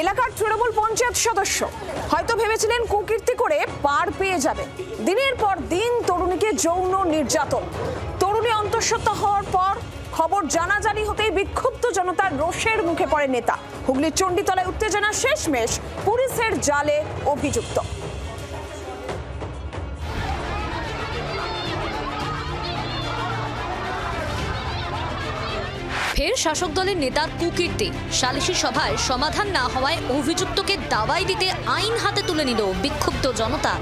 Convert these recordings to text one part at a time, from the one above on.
এলাকার তৃণমূল পঞ্চায়েত সদস্য হয়তো ভেবেছিলেন কুকীর্তি করে পার পেয়ে যাবে। দিনের পর দিন তরুণীকে যৌন নির্যাতন। তরুণী অন্তঃসত্ত্বা হওয়ার পর খবর জানাজানি হতেই বিক্ষুব্ধ জনতার রোষের মুখে পড়ে নেতা। হুগলির চণ্ডীতলায় উত্তেজনা শেষমেশ পুলিশের জালে অভিযুক্ত। ফের শাসক দলের নেতা কুকীর্তি। সালিশি সভায় সমাধান না হওয়ায় অভিযুক্তকে দাওয়াই দিতে আইন হাতে তুলে নিল বিক্ষুব্ধ জনতা।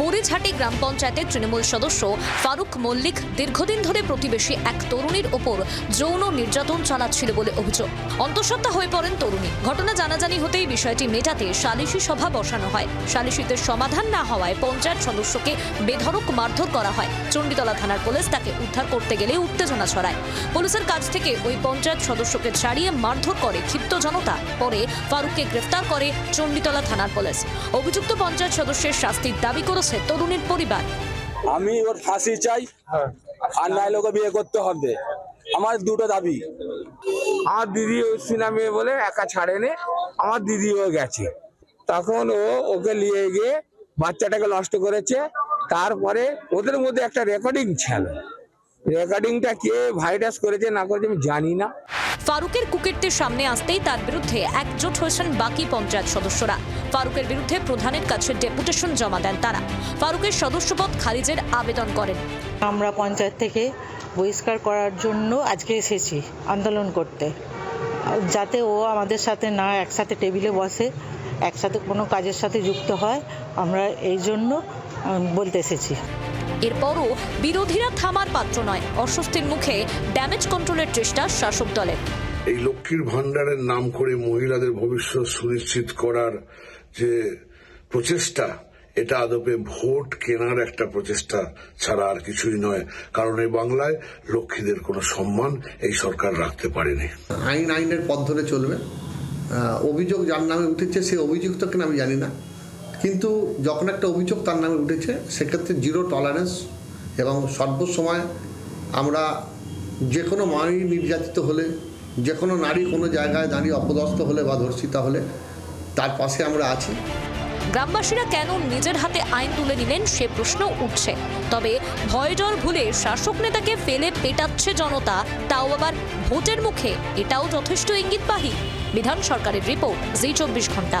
বরিঝাটি গ্রাম পঞ্চায়েতের তৃণমূল সদস্য ফারুক মল্লিক দীর্ঘদিন ধরে প্রতিবেশী এক তরুণীর ওপর যৌন নির্যাতন চালাচ্ছিল বলে অভিযোগ। অন্তঃসত্ত্বা হয়ে পড়েন তরুণী। ঘটনা জানাজানি হতেই বিষয়টি মেটাতে সালিশি সভা বসানো হয়। সালিশিতে সমাধান না হওয়ায় পঞ্চায়েত সদস্যকে বেধড়ক মারধর করা হয়। চণ্ডীতলা থানার পুলিশ তাকে উদ্ধার করতে গেলে উত্তেজনা ছড়ায়। পুলিশের কাছ থেকে ওই পঞ্চায়েত সদস্যকে ছাড়িয়ে মারধর করে ক্ষিপ্ত জনতা। পরে ফারুককে গ্রেফতার করে চণ্ডীতলা থানার পুলিশ। অভিযুক্ত পঞ্চায়েত সদস্যের শাস্তির দাবি করেছে তরুণীর পরিবার। আমি ওর ফাঁসি চাই আর নাইলে ওকে বিয়ে করতে হবে। আমার দুটো দাবি। আমার দিদি অশ্বিনা মেয়ে বলে একা ছাড়েনি আমার দিদি দিদিও গেছে। তখন ও ওকে নিয়ে গিয়ে বাচ্চাটাকে নষ্ট করেছে তারপরে ওদের মধ্যে একটা রেকর্ডিং ছিল। রেকর্ডিংটা কে ভাইরাস করেছে না করেছে আমি জানি না। ফারুকের কুকীর্তির সামনে আসতেই তার বিরুদ্ধে একজোট হয়েছেন বাকি পঞ্চায়েত সদস্যরা। ফারুকের বিরুদ্ধে প্রধানের কাছে ডেপুটেশন জমা দেন তারা। ফারুকের সদস্যপদ খারিজের আবেদন করেন। আমরা পঞ্চায়েত থেকে বহিষ্কার করার জন্য আজকে এসেছি আন্দোলন করতে। যাতে ও আমাদের সাথে না একসাথে টেবিলে বসে, একসাথে কোনো কাজের সাথে যুক্ত হয়, আমরা এই জন্য বলতে এসেছি। এরপরও বিরোধীরা থামার পাত্র নয়। অস্বস্তির মুখে ড্যামেজ কন্ট্রোলের চেষ্টা শাসক দলের। এই লক্ষ্মীর ভান্ডারের নাম করে মহিলাদের ভবিষ্যৎ সুনিশ্চিত করার যে প্রচেষ্টা এটা আদপে ভোট কেনার একটা প্রচেষ্টা ছাড়া আর কিছুই নয়। কারণ এই বাংলায় লক্ষ্মীদের কোনো সম্মান এই সরকার রাখতে পারেনি। আইন আইনের পথ ধরে চলবে। অভিযোগ যার নামে উঠেছে সে অভিযুক্ত কিনা আমি জানি না। কিন্তু যখন একটা অভিযোগ তার নামে উঠেছে, সেক্ষেত্রে জিরো টলারেন্স এবং সর্বসময় আমরা যে কোনো নারী নির্যাতিত হলে যে কোনো নারী কোনো জায়গায় দাঁড়িয়ে অপদস্থ হলে বা ধর্ষিতা হলে তার পাশে আমরা আছি। গ্রামবাসীরা কেন নিজের হাতে আইন তুলে নিলেন সে প্রশ্ন উঠছে। তবে ভয়ডর ভুলে শাসক নেতাকে ফেলে পেটাচ্ছে জনতা, তাও আবার ভোটের মুখে, এটাও যথেষ্ট ইঙ্গিতবাহী। বিধান সরকারের রিপোর্ট, জি চব্বিশ ঘণ্টা।